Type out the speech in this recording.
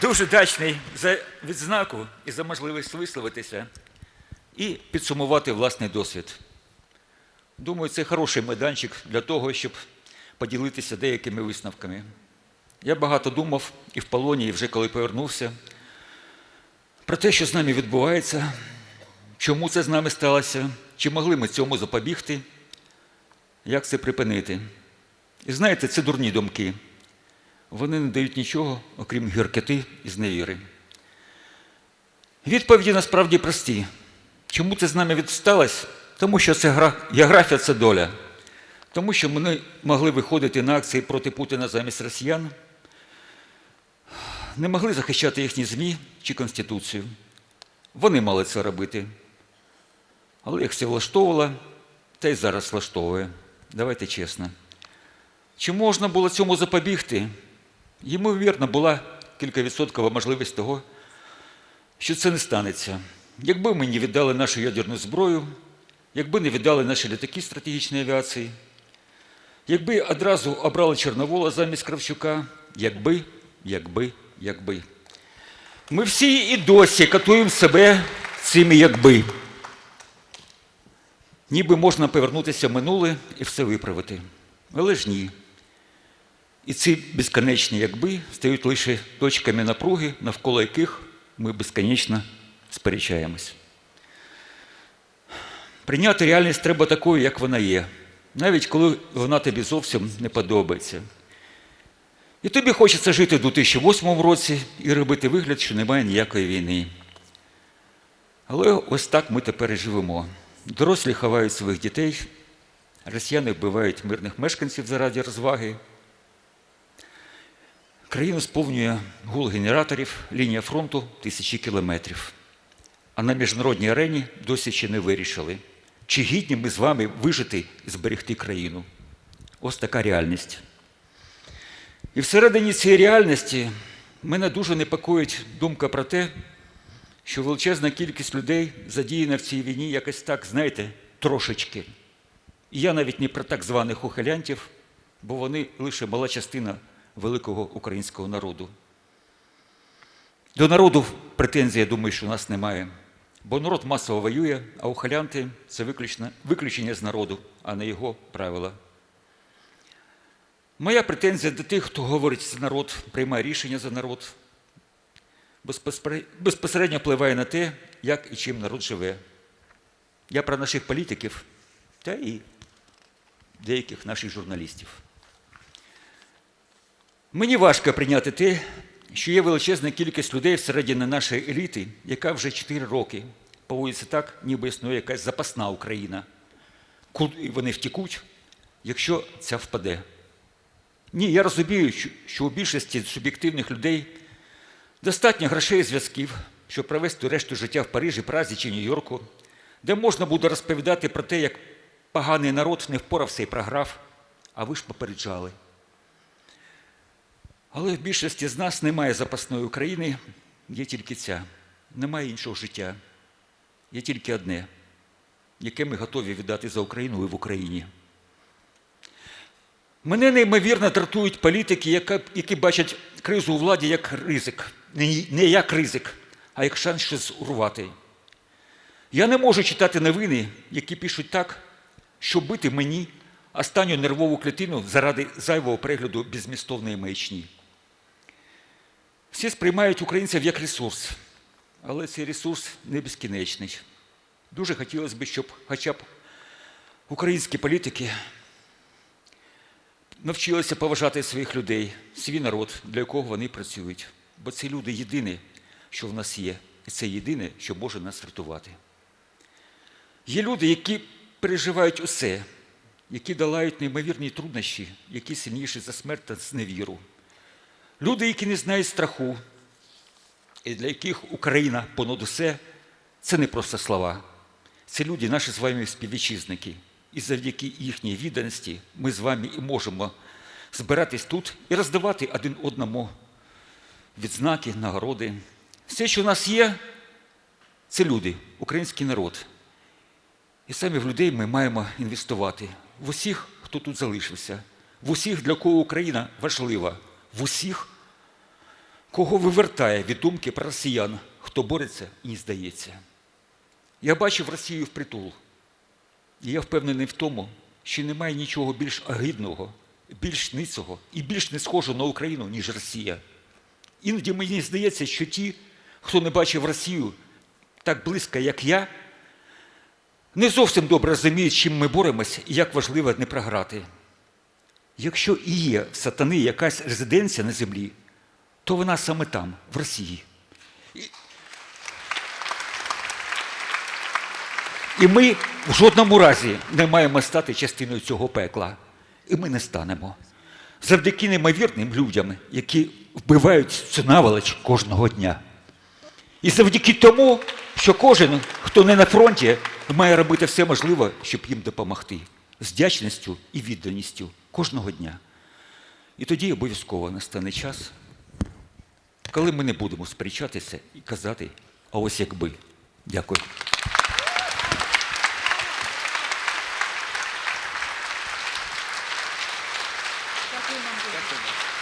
Дуже вдячний за відзнаку і за можливість висловитися і підсумувати власний досвід. Думаю, це хороший майданчик для того, щоб поділитися деякими висновками. Я багато думав і в полоні, і вже коли повернувся, про те, що з нами відбувається, чому це з нами сталося, чи могли ми цьому запобігти, як це припинити. І знаєте, це дурні думки. Вони не дають нічого, окрім гіркоти і зневіри. Відповіді насправді прості. Чому це з нами відсталось? Тому що це гра... географія це доля. Тому що ми могли виходити на акції проти Путіна замість росіян, не могли захищати їхні ЗМІ чи Конституцію. Вони мали це робити. Але їх це влаштовувало, та й зараз влаштовує. Давайте чесно. Чи можна було цьому запобігти? Ймовірно, була кількавідсоткова можливість того, що це не станеться. Якби ми не віддали нашу ядерну зброю, якби не віддали наші літаки стратегічної авіації, якби одразу обрали Чорновола замість Кравчука, якби, якби, якби. Ми всі і досі катуємо себе цими якби. Ніби можна повернутися в минуле і все виправити. Але ж ні. І ці безконечні якби стають лише точками напруги, навколо яких ми безконечно сперечаємось. Прийняти реальність треба такою, як вона є, навіть коли вона тобі зовсім не подобається. І тобі хочеться жити в 2008 році і робити вигляд, що немає ніякої війни. Але ось так ми тепер і живемо. Дорослі ховають своїх дітей, росіяни вбивають мирних мешканців заради розваги. Країну сповнює гул генераторів, лінія фронту тисячі кілометрів. А на міжнародній арені досі ще не вирішили, чи гідні ми з вами вижити і зберегти країну. Ось така реальність. І всередині цієї реальності мене дуже непокоїть думка про те, що величезна кількість людей задіяна в цій війні якось так, знаєте, трошечки. І я навіть не про так званих ухилянтів, бо вони лише мала частина великого українського народу. До народу претензій, я думаю, що у нас немає. Бо народ масово воює, а ухилянти це виключення з народу, а не його правила. Моя претензія до тих, хто говорить за народ, приймає рішення за народ, безпосередньо впливає на те, як і чим народ живе. Я про наших політиків та і деяких наших журналістів. Мені важко прийняти те, що є величезна кількість людей всередині нашої еліти, яка вже 4 роки поводиться так, ніби існує якась запасна Україна. Куди вони втікуть, якщо ця впаде. Ні, я розумію, що у більшості суб'єктивних людей достатньо грошей і зв'язків, щоб провести решту життя в Парижі, Празі чи Нью-Йорку, де можна буде розповідати про те, як поганий народ не впорався і програв, а ви ж попереджали. Але в більшості з нас немає запасної України, є тільки ця. Немає іншого життя. Є тільки одне, яке ми готові віддати за Україну і в Україні. Мене неймовірно дратують політики, які бачать кризу у владі як ризик. Не як ризик, а як шанс щось урвати. Я не можу читати новини, які пишуть так, що бити мені останню нервову клітину заради зайвого перегляду безмістовної маячні. Всі сприймають українців як ресурс, але цей ресурс не безкінечний. Дуже хотілося б, щоб хоча б українські політики навчилися поважати своїх людей, свій народ, для якого вони працюють. Бо ці люди єдине, що в нас є, і це єдине, що може нас рятувати. Є люди, які переживають усе, які долають неймовірні труднощі, які сильніші за смерть та зневіру. Люди, які не знають страху, і для яких Україна понад усе це не просто слова. Це люди, наші з вами співвітчизники. І завдяки їхній відданості ми з вами і можемо збиратись тут і роздавати один одному відзнаки, нагороди. Все, що в нас є, це люди, український народ. І саме в людей ми маємо інвестувати в усіх, хто тут залишився, в усіх, для кого Україна важлива, в усіх, кого вивертає від думки про росіян, хто бореться і не здається. Я бачив Росію впритул. І я впевнений в тому, що немає нічого більш агидного, більш ницого і більш не схожого на Україну, ніж Росія. Іноді мені здається, що ті, хто не бачив Росію так близько, як я, не зовсім добре розуміють, чим ми боремось і як важливо не програти. Якщо і є в сатани якась резиденція на землі, то вона саме там, в Росії. І, і ми в жодному разі не маємо стати частиною цього пекла. І ми не станемо. Завдяки неймовірним людям, які вбивають цю наволоч кожного дня. І завдяки тому, що кожен, хто не на фронті, має робити все можливе, щоб їм допомогти з вдячністю і відданістю кожного дня. І тоді обов'язково настане час, коли ми не будемо сперечатися і казати, а ось якби. Дякую. Дякую вам.